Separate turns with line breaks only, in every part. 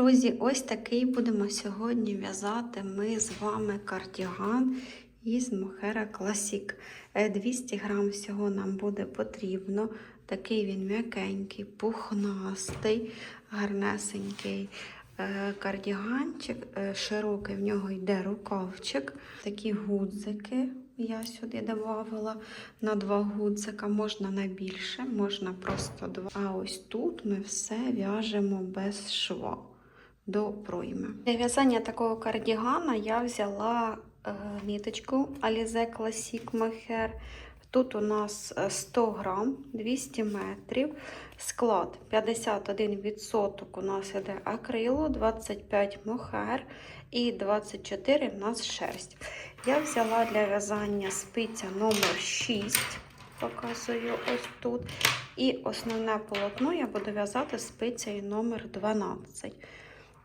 Друзі, ось такий будемо сьогодні в'язати ми з вами кардіган із Мохера. Е, 200 грам всього нам буде потрібно. Такий він м'якенький, пухнастий, гарнесенький е, кардіганчик, е, широкий в нього йде рукавчик. Такі гудзики я сюди додавала на два гудзика, можна на більше, можна просто два. А ось тут ми все в'яжемо без шва до пройми. Для в'язання такого кардігана я взяла е, ниточку Alize Classic Mohair. Тут у нас е, 100 грам, 200 метрів. Склад 51% у нас іде акрилу, 25 мохер і 24 в нас шерсть. Я взяла для в'язання спиця номер 6, показую ось тут. І основне полотно я буду в'язати спицею номер 12.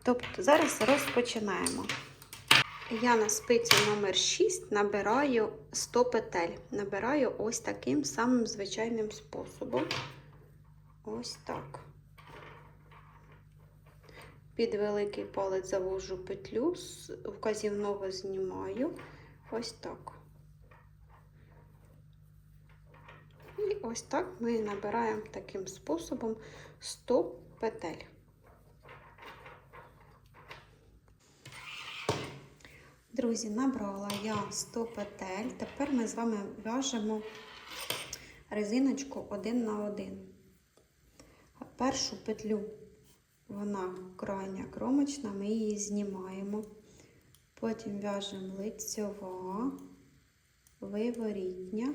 Тобто зараз розпочинаємо. Я на спицю номер 6 набираю 100 петель. Набираю ось таким самим звичайним способом. Ось так. Під великий палець завожу петлю, вказівного знімаю. Ось так. І ось так ми набираємо таким способом 100 петель. Друзі, набрала я 100 петель. Тепер ми з вами в'яжемо резиночку один на один. Першу петлю, вона крайня кромочна, ми її знімаємо. Потім в'яжемо лицьова, виворітня,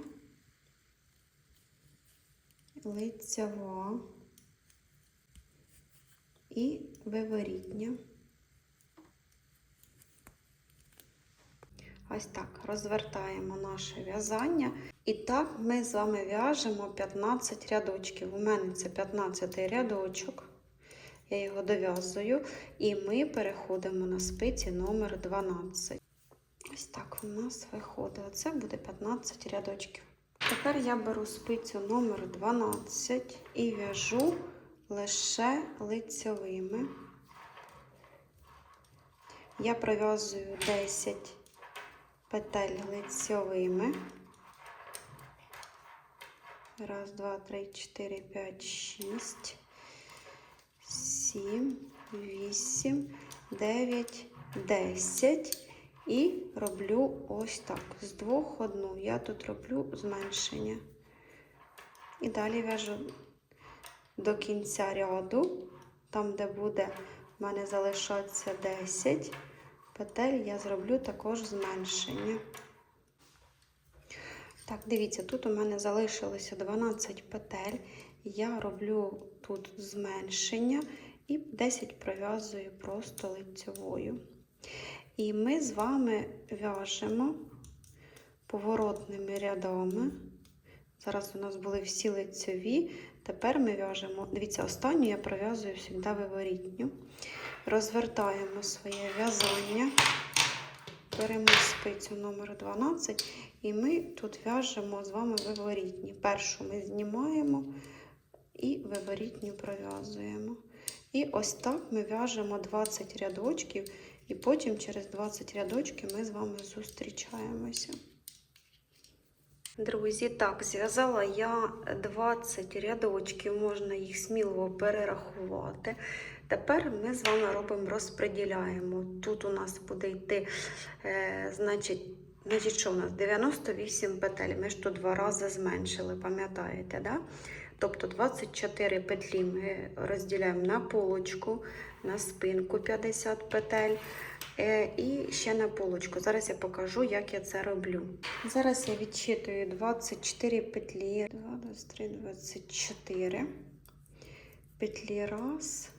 лицьова і виворітня. Ось так розвертаємо наше в'язання. І так ми з вами в'яжемо 15 рядочків. У мене це 15 рядочок. Я його дов'язую, і ми переходимо на спиці номер 12. Ось так у нас виходить. Оце буде 15 рядочків. Тепер я беру спицю номер 12 і в'яжу лише лицьовими. Я пров'язую 10 петель лицьовими. Раз, два, три, чотири, п'ять, шість, сім, вісім, дев'ять, десять. І роблю ось так. З двох одну. Я тут роблю зменшення. І далі в'яжу до кінця ряду, там, де буде в мене залишатися 10 петель я зроблю також зменшення. Так, дивіться, тут у мене залишилося 12 петель. Я роблю тут зменшення і 10 пров'язую просто лицьовою. І ми з вами в'яжемо поворотними рядами. Зараз у нас були всі лицьові. Тепер ми в'яжемо, дивіться, останню я пров'язую завжди виворітню. Розвертаємо своє в'язання, беремо спицю номер 12 і ми тут в'яжемо з вами виворітні. Першу ми знімаємо і виворітню пров'язуємо. І ось так ми в'яжемо 20 рядочків, і потім через 20 рядочків ми з вами зустрічаємося. Друзі, так, зв'язала я 20 рядочків, можна їх сміливо перерахувати. Тепер ми з вами робимо розподіляємо. Тут у нас буде йти, е, значить, значить, що у нас? 98 петель. Ми ж тут два рази зменшили, пам'ятаєте, да? Тобто 24 петлі ми розділяємо на полочку, на спинку 50 петель. Е, і ще на полочку. Зараз я покажу, як я це роблю. Зараз я відчитую 24 петлі. 2, 23, 24 петлі раз.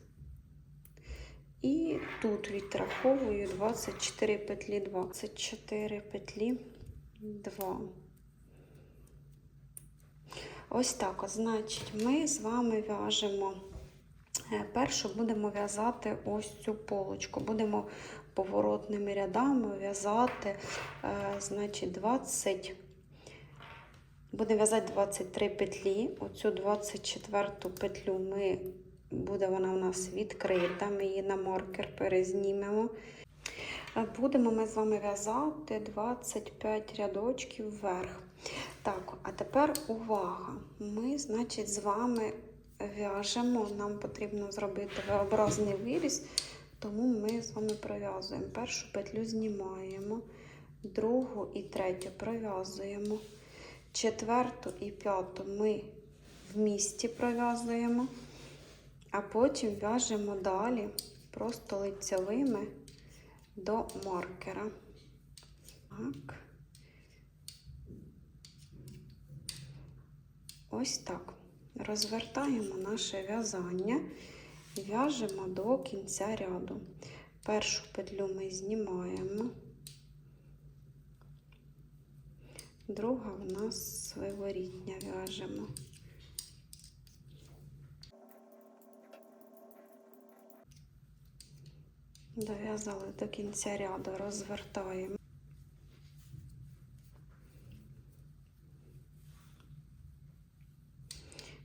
І тут відраховую 24 петлі 24 петлі 2. Ось так, от, значить, ми з вами в'яжемо. Першу будемо в'язати ось цю полочку. Будемо поворотними рядами в'язати, значить, 20. Будемо в'язати 23 петлі. Оцю 24 петлю ми буде вона у нас відкрита, ми її на маркер перезнімемо. Е, Будемо ми з вами в'язати 25 рядочків вверх. Так, а тепер увага! Ми, значить, з вами в'яжемо. Нам потрібно зробити V-образний виріз, тому ми з вами пров'язуємо. Першу петлю знімаємо, другу і третю пров'язуємо, четверту і п'яту ми в місті пров'язуємо, а потім в'яжемо далі просто лицьовими до маркера. Так. Ось так. Розвертаємо наше в'язання і в'яжемо до кінця ряду. Першу петлю ми знімаємо, друга в нас виворітня в'яжемо. Дов'язали до кінця ряду, розвертаємо.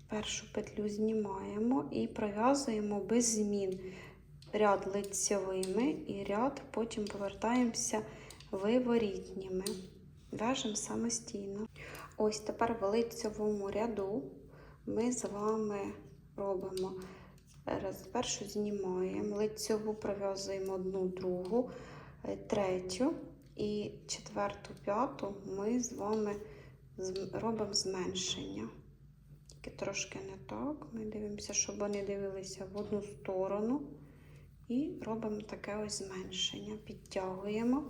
Першу петлю знімаємо і пров'язуємо без змін ряд лицьовими і ряд, потім повертаємося виворітніми. В'яжемо самостійно. Ось тепер в лицьовому ряду ми з вами робимо Раз, першу знімаємо, лицьову пров'язуємо одну, другу, е, третю і четверту, п'яту ми з вами робимо зменшення. Тільки трошки не так. Ми дивимося, щоб вони дивилися в одну сторону. І робимо таке ось зменшення. Підтягуємо.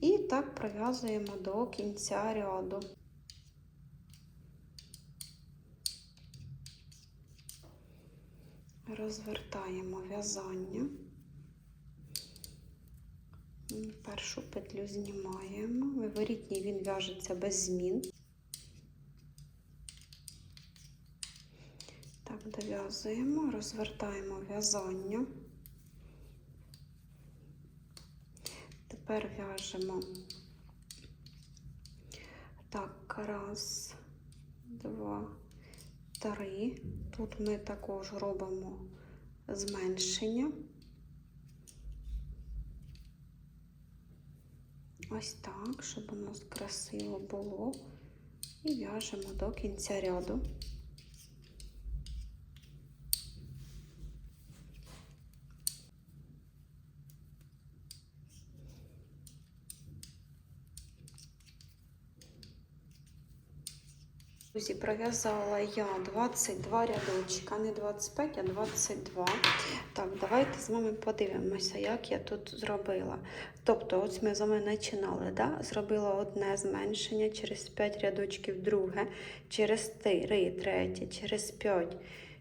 І так пров'язуємо до кінця ряду. Розвертаємо в'язання. Першу петлю знімаємо. Виворітній він в'яжеться без змін. Так, дов'язуємо, розвертаємо в'язання. Тепер в'яжемо так, раз, два, три. Тут ми також робимо зменшення. Ось так, щоб у нас красиво було. І в'яжемо до кінця ряду. Друзі, пров'язала я 22 рядочка, не 25, а 22. Так, давайте з вами подивимося, як я тут зробила. Тобто, ось ми з вами починали, да? зробила одне зменшення, через 5 рядочків друге, через 3, третє, через 5,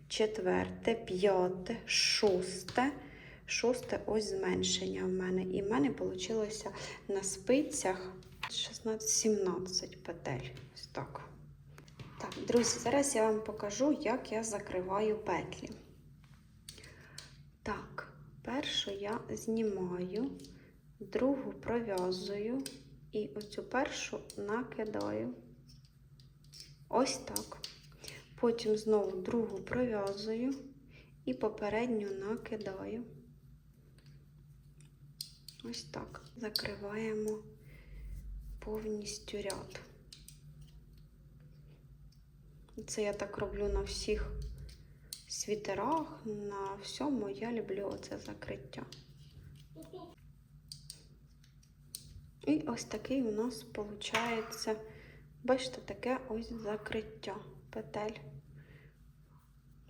четверте, п'яте, шосте. Шосте ось зменшення в мене. І в мене вийшло на спицях 16-17 петель. Ось так. Так, друзі, зараз я вам покажу, як я закриваю петлі. Так, першу я знімаю, другу пров'язую і оцю першу накидаю. Ось так. Потім знову другу пров'язую і попередню накидаю. Ось так. Закриваємо повністю ряд. Це я так роблю на всіх світерах, на всьому я люблю оце закриття. І ось такий у нас виходить, бачите, таке ось закриття петель.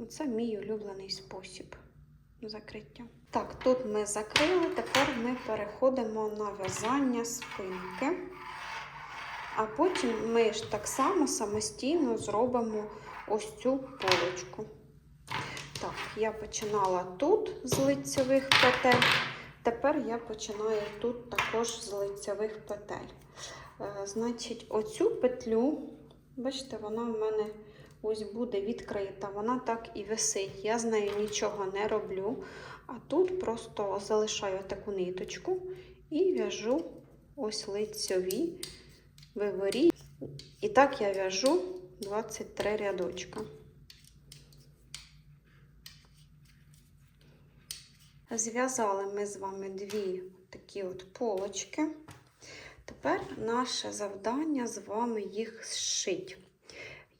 Це мій улюблений спосіб закриття. Так, тут ми закрили, тепер ми переходимо на в'язання спинки. А потім ми ж так само самостійно зробимо ось цю полочку. Так, я починала тут з лицевих петель. Тепер я починаю тут також з лицевих петель. Е, значить, оцю петлю, бачите, вона в мене ось буде відкрита. Вона так і висить. Я з нею нічого не роблю. А тут просто залишаю таку ниточку і в'яжу ось лицьові виворі. І так я в'яжу 23 рядочка. Зв'язали ми з вами дві такі от полочки. Тепер наше завдання з вами їх зшити.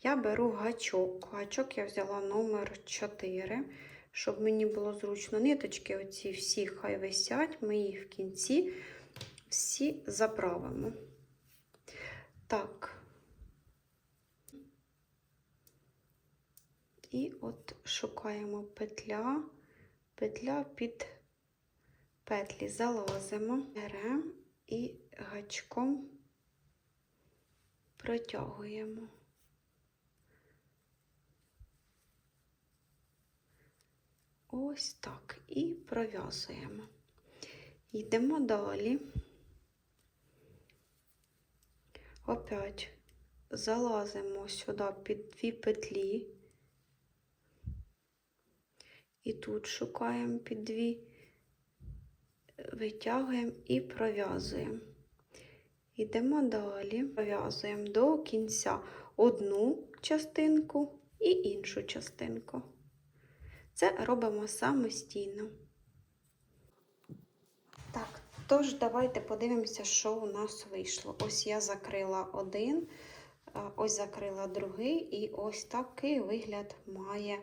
Я беру гачок. Гачок я взяла номер 4, щоб мені було зручно. Ниточки оці всі хай висять, ми їх в кінці всі заправимо. Так. І от шукаємо петля, петля під петлі залазимо, беремо і гачком протягуємо. Ось так і пров'язуємо. Йдемо далі. Опять залазимо сюди під дві петлі. І тут шукаємо під дві, витягуємо і пров'язуємо. Йдемо далі, пров'язуємо до кінця одну частинку і іншу частинку. Це робимо самостійно. Тож давайте подивимося, що у нас вийшло. Ось я закрила один, ось закрила другий, і ось такий вигляд має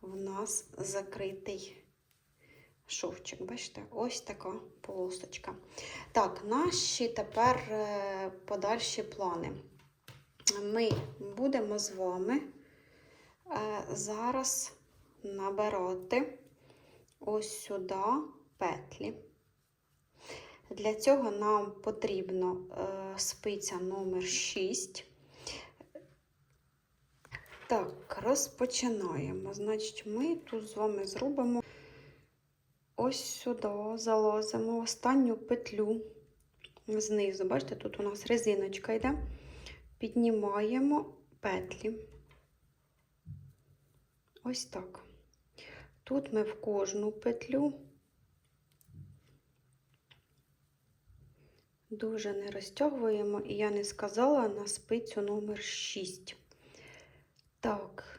в нас закритий шовчик. Бачите, ось така полосочка. Так, наші тепер е, подальші плани. Ми будемо з вами е, зараз набирати ось сюди петлі. Для цього нам потрібно е, спиця номер 6. Так, розпочинаємо. Значить, ми тут з вами зробимо ось сюди, залазимо останню петлю знизу. Бачите, тут у нас резиночка йде. Піднімаємо петлі. Ось так. Тут ми в кожну петлю дуже не розтягуємо, і я не сказала на спицю номер 6. Так.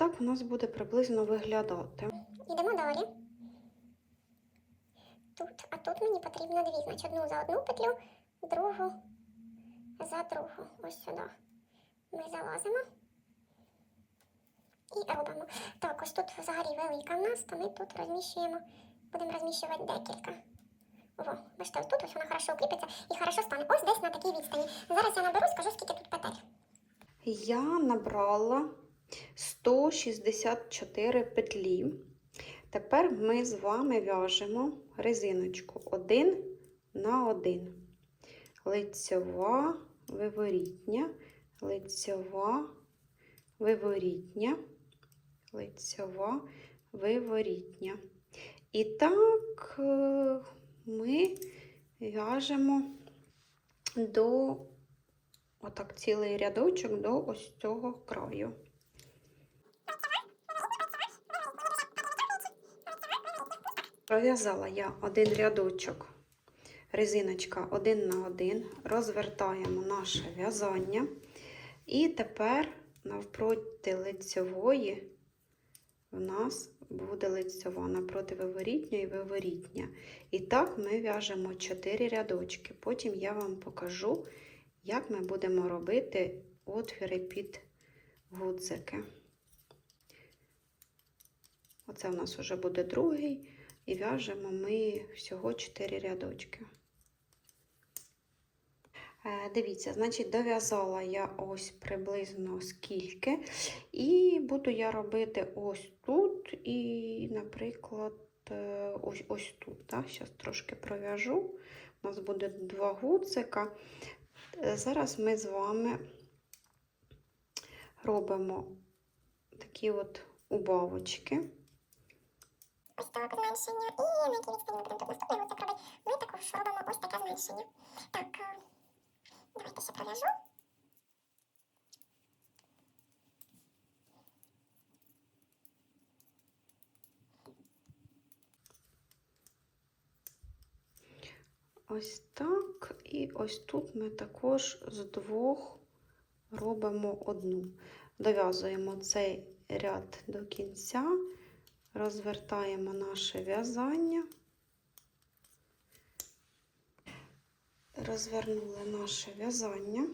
Так у нас буде приблизно виглядати.
Йдемо далі. Тут, а тут мені потрібно дві. Значить, одну за одну петлю, другу за другу. Ось сюди. Ми залазимо і робимо. Так, ось тут взагалі велика в нас, то ми тут розміщуємо, будемо розміщувати декілька. О, бачите, тут ось вона хорошо укріпиться і хорошо стане. Ось десь на такій відстані. Зараз я наберу, скажу, скільки тут петель.
Я набрала 164 петлі. Тепер ми з вами в'яжемо резиночку один на один. Лицьова, виворітня, лицьова, виворітня, лицьова, виворітня. І так е, ми в'яжемо до отак цілий рядочок до ось цього краю. Пров'язала я один рядочок, резиночка один на один, розвертаємо наше в'язання. І тепер навпроти лицьової в нас буде лицьова напроти виворітня і виворітня. І так ми в'яжемо 4 рядочки. Потім я вам покажу, як ми будемо робити отвіри під гудзики. Оце у нас вже буде другий. І в'яжемо ми всього 4 рядочки. Е, Дивіться, значить, дов'язала я ось приблизно скільки. І буду я робити ось тут і, наприклад, е, ось ось тут. Зараз трошки пров'яжу. У нас буде два гудзика. Е, Зараз ми з вами робимо такі от убавочки
ось так зменшення. І на якій відстані ми будемо тут наступний оцек робити, ми також робимо ось таке зменшення. Так, е, давайте ще пров'яжу.
Ось так, і ось тут ми також з двох робимо одну. Дов'язуємо цей ряд до кінця розвертаємо наше в'язання. Розвернули наше в'язання.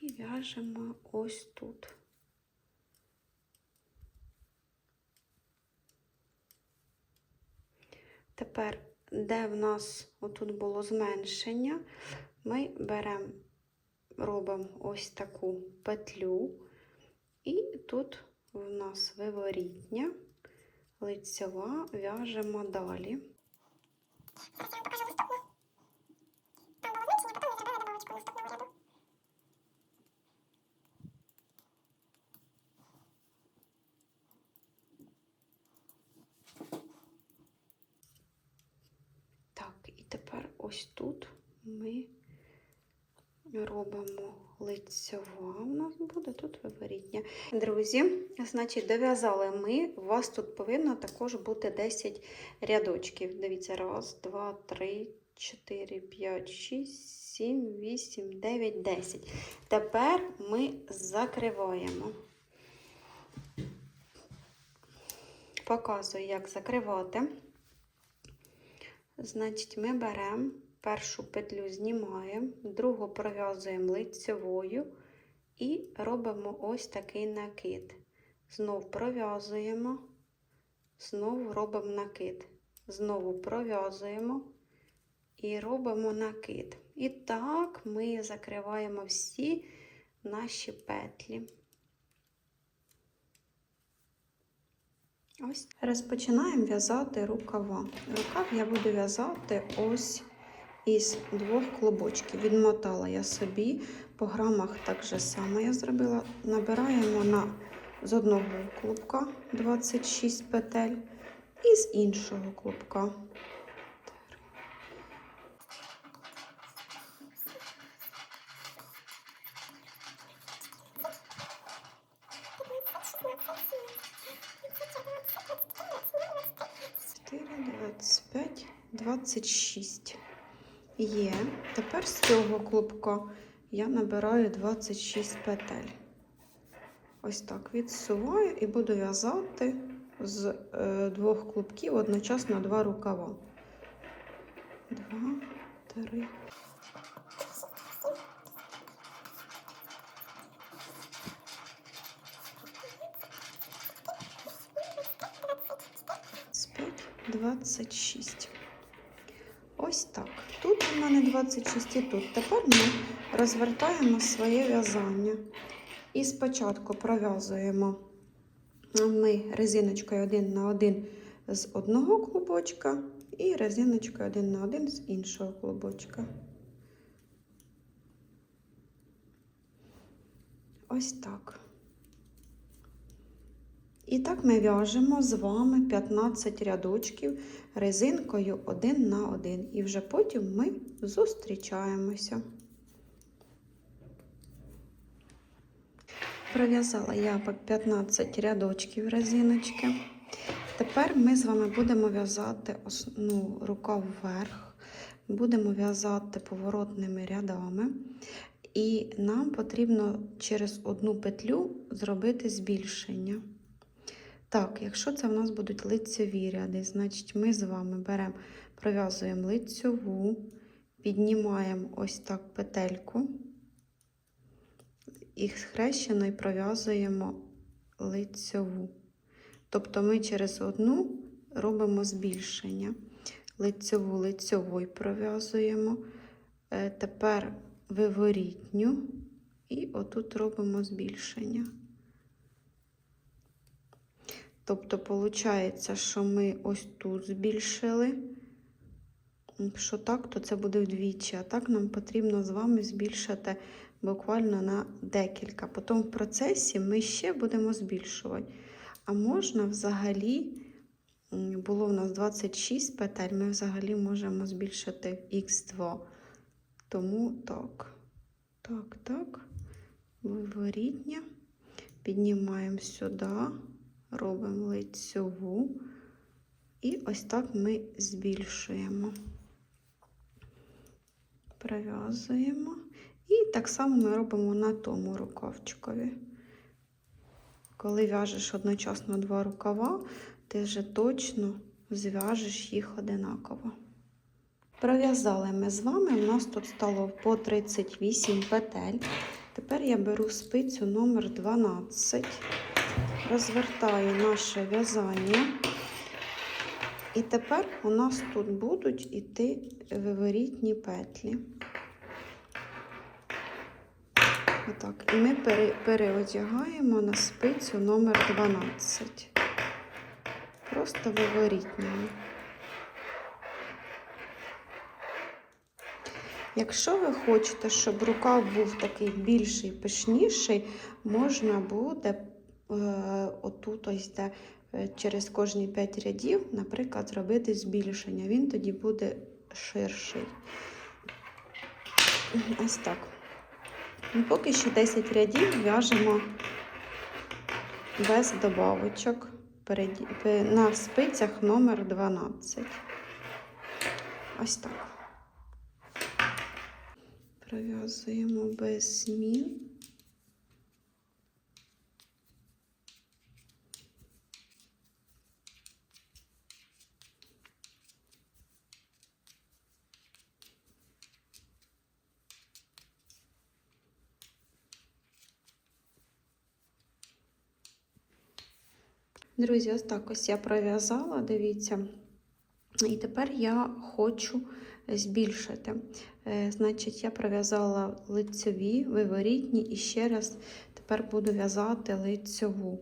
І в'яжемо ось тут. Тепер, де в нас отут було зменшення, ми беремо, робимо ось таку петлю, і тут в нас виворітня, лицьова, в'яжемо далі.
Зараз я вам покажу наступну. Там було зменшення, потім я зробила добавочку наступного ряду.
Так, і тепер ось тут ми робимо лицьова. У нас буде тут виворітня. Друзі, значить, дов'язали ми. У вас тут повинно також бути 10 рядочків. Дивіться, раз, два, три, чотири, п'ять, шість, сім, вісім, дев'ять, десять. Тепер ми закриваємо. Показую, як закривати. Значить, ми беремо першу петлю, знімаємо, другу пров'язуємо лицевою і робимо ось такий накид. Знов пров'язуємо, знову робимо накид. Знову пров'язуємо і робимо накид. І так ми закриваємо всі наші петлі. Ось розпочинаємо в'язати рукава. Рукав я буду в'язати ось із двох клубочків. Відмотала я собі, по грамах так же само я зробила. Набираємо на, з одного клубка 26 петель і з іншого клубка. Чотири, двадцять п'ять, двадцять шість. Є. Тепер з цього клубка я набираю 26 петель. Ось так відсуваю і буду в'язати з е, двох клубків одночасно два рукава. Два, три. П'ять, 26. Ось так. У мене 26 і тут. Тепер ми розвертаємо своє в'язання. І спочатку пров'язуємо ми резиночкою один на один з одного клубочка і резиночкою один на один з іншого клубочка. Ось так. І так ми в'яжемо з вами 15 рядочків резинкою один на один. І вже потім ми зустрічаємося. Пров'язала я 15 рядочків резиночки. Тепер ми з вами будемо в'язати ну, рукав вверх, будемо в'язати поворотними рядами. І нам потрібно через одну петлю зробити збільшення. Так, якщо це в нас будуть лицеві ряди, значить ми з вами беремо, пров'язуємо лицьову, піднімаємо ось так петельку і схрещено і пров'язуємо лицьову. Тобто ми через одну робимо збільшення. Лицьову лицьовою пров'язуємо. Е, Тепер виворітню і отут робимо збільшення. Тобто, виходить, що ми ось тут збільшили. Якщо так, то це буде вдвічі. А так нам потрібно з вами збільшити буквально на декілька. Потім в процесі ми ще будемо збільшувати. А можна взагалі, було в нас 26 петель, ми взагалі можемо збільшити х2. Тому так, так, так, виворітня. Піднімаємо сюди робимо лицьову. І ось так ми збільшуємо. Пров'язуємо. І так само ми робимо на тому рукавчикові. Коли в'яжеш одночасно два рукава, ти вже точно зв'яжеш їх одинаково. Пров'язали ми з вами, у нас тут стало по 38 петель. Тепер я беру спицю номер 12, розвертаю наше в'язання. І тепер у нас тут будуть іти виворітні петлі. Отак. І ми пере, переодягаємо на спицю номер 12. Просто виворітньою. Якщо ви хочете, щоб рукав був такий більший, пишніший, можна буде отут ось де е, через кожні 5 рядів, наприклад, зробити збільшення. Він тоді буде ширший. Ось так. Ну, Поки що 10 рядів в'яжемо без добавочок на спицях номер 12. Ось так. Пров'язуємо без змін. Друзі, ось так ось я пров'язала, дивіться. І тепер я хочу збільшити. Е, Значить, я пров'язала лицьові, виворітні і ще раз тепер буду в'язати лицьову.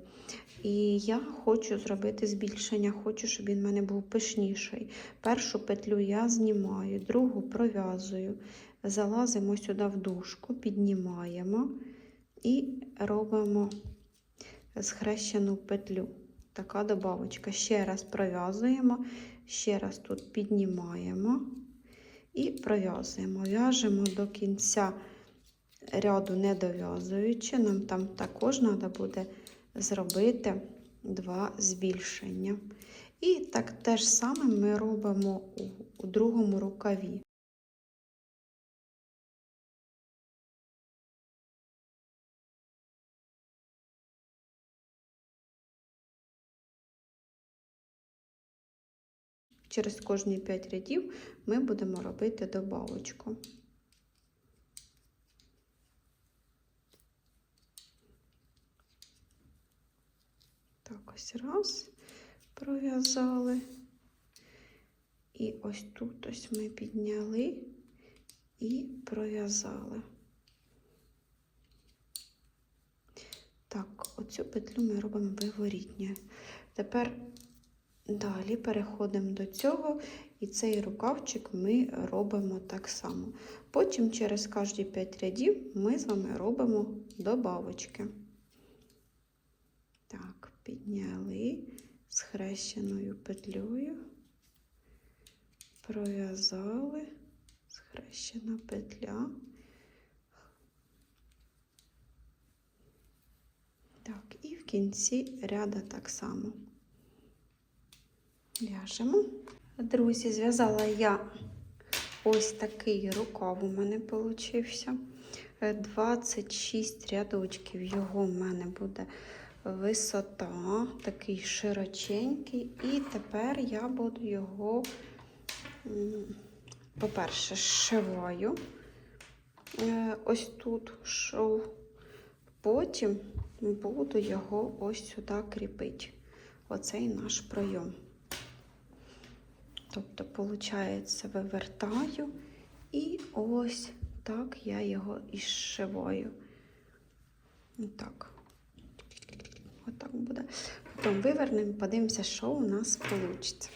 І я хочу зробити збільшення, хочу, щоб він в мене був пишніший. Першу петлю я знімаю, другу пров'язую, залазимо сюди в дужку, піднімаємо і робимо схрещену петлю. Така добавочка. Ще раз пров'язуємо, ще раз тут піднімаємо і пров'язуємо. В'яжемо до кінця ряду не дов'язуючи. Нам там також треба буде зробити два збільшення. І так те ж саме ми робимо у, другому рукаві. Через кожні 5 рядів ми будемо робити добавочку. Так, ось раз пров'язали. І ось тут ось ми підняли і пров'язали. Так, оцю петлю ми робимо виворітньою. Тепер Далі переходимо до цього, і цей рукавчик ми робимо так само. Потім через кожні 5 рядів ми з вами робимо добавочки. Так, підняли схрещеною петлею, пров'язали, схрещена петля. Так, і в кінці ряда так само. В'яжемо. Друзі, зв'язала я ось такий рукав у мене получився. 26 рядочків його в мене буде висота, такий широченький. І тепер я буду його, по-перше, зшиваю. Е, Ось тут шов. Потім буду його ось сюди кріпити. Оцей наш пройом. Тобто, виходить, вивертаю і ось так я його і зшиваю. Отак. Отак буде. Потім вивернемо, подивимося, що у нас вийде.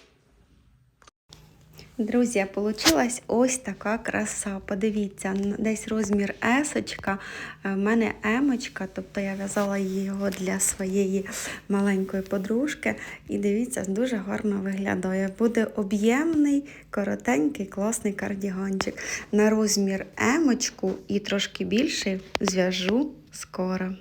Друзі, вийшла ось така краса. Подивіться, десь розмір есочка, в мене емочка, тобто я в'язала його для своєї маленької подружки. І дивіться, дуже гарно виглядає. Буде об'ємний, коротенький, класний кардіганчик. На розмір емочку і трошки більший зв'яжу скоро.